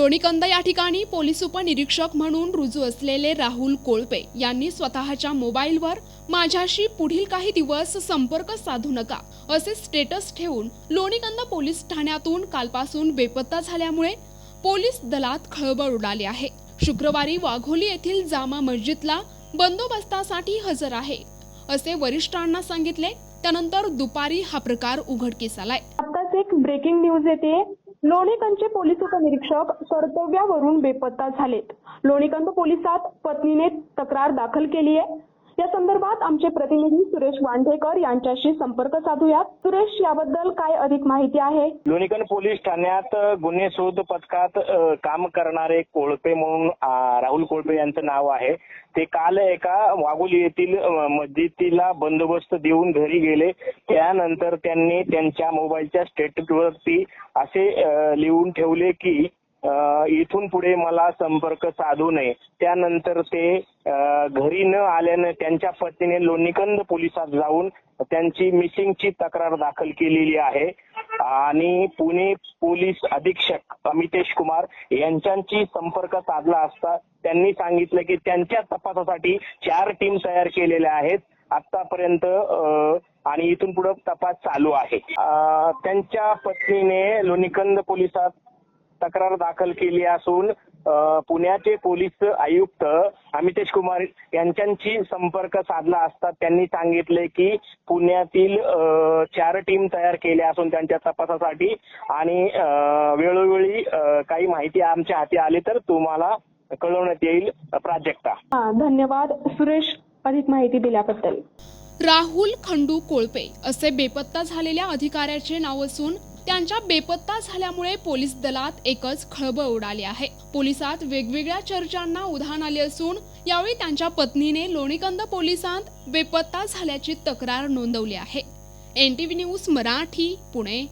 लोणीकंद या ठिकाणी पोलीस उपनिरीक्षक म्हणून रुजू असलेले राहुल कोळपे यांनी स्वतःच्या मोबाईलवर माझ्याशी पुढील काही दिवस संपर्क साधू नका असे स्टेटस ठेवून लोणीकंद पोलीस ठाण्यातून कालपासून बेपत्ता झाल्यामुळे पोलीस दलात खळबळ उडाली आहे. शुक्रवारी वाघोली येथील जामा मस्जिदला बंदोबस्तासाठी हजर आहे असे वरिष्ठांना सांगितले. त्यानंतर दुपारी हा प्रकार उघडकीस आलाय. आताच एक ब्रेकिंग न्यूज येते. लोणीकंदचे पोलीस उपनिरीक्षक कर्तव्यावरून बेपत्ता झालेत. लोणीकंद पोलिसात पत्नीने तक्रार दाखल केली आहे या संदर्भात आमचे प्रतिनिधी सुरेश वांढेकर यांच्याशी संपर्क साधूयात. सुरेश याबद्दल काय अधिक माहिती आहे? लोणीकन पोलीस ठाण्यात गुन्हे शोध पथकात काम करणारे कोळपे म्हणून राहुल कोळपे यांचं नाव आहे. ते काल एका वाघोली येथील मस्जिदीला बंदोबस्त देऊन घरी गेले. त्यानंतर त्यांनी त्यांच्या मोबाईलच्या स्टेटसवरती असे लिहून ठेवले की इथून पुढे मला संपर्क साधू नये. त्यानंतर ते घरी न आल्यानं त्यांच्या पत्नीने लोणीकंद पोलिसात जाऊन त्यांची मिसिंगची तक्रार दाखल केलेली आहे. आणि पुणे पोलीस अधीक्षक अमितेश कुमार यांच्याशी संपर्क साधला असता त्यांनी सांगितलं की त्यांच्या तपासासाठी चार टीम तयार केलेल्या आहेत. आतापर्यंत आणि इथून पुढे तपास चालू आहे. त्यांच्या पत्नीने लोणीकंद पोलिसात तक्रार दाखल केली असून पुण्याचे पोलीस आयुक्त अमितेश कुमार यांच्याशी संपर्क साधला असता त्यांनी सांगितले की पुण्यातील चार टीम तयार केल्या असून त्यांच्या तपासासाठी आणि वेळोवेळी काही माहिती आमच्या हाती आली तर तुम्हाला कळवण्यात येईल प्राजक्ता. धन्यवाद. सुरेश अधिक माहिती दिल्याबद्दल. राहुल खंडू कोळपे असे बेपत्ता झालेल्या अधिकाऱ्याचे नाव असून त्यांच्या बेपत्ता झाल्यामुळे पोलीस दलात एकच खळबळ उडाली आहे. पोलिसात वेगवेगळ्या चर्चांना उधाण आले असून यावेळी त्यांच्या पत्नीने लोणीकंद पोलिसांत बेपत्ता झाल्याची तक्रार नोंदवली आहे. N TV news Marathi Pune.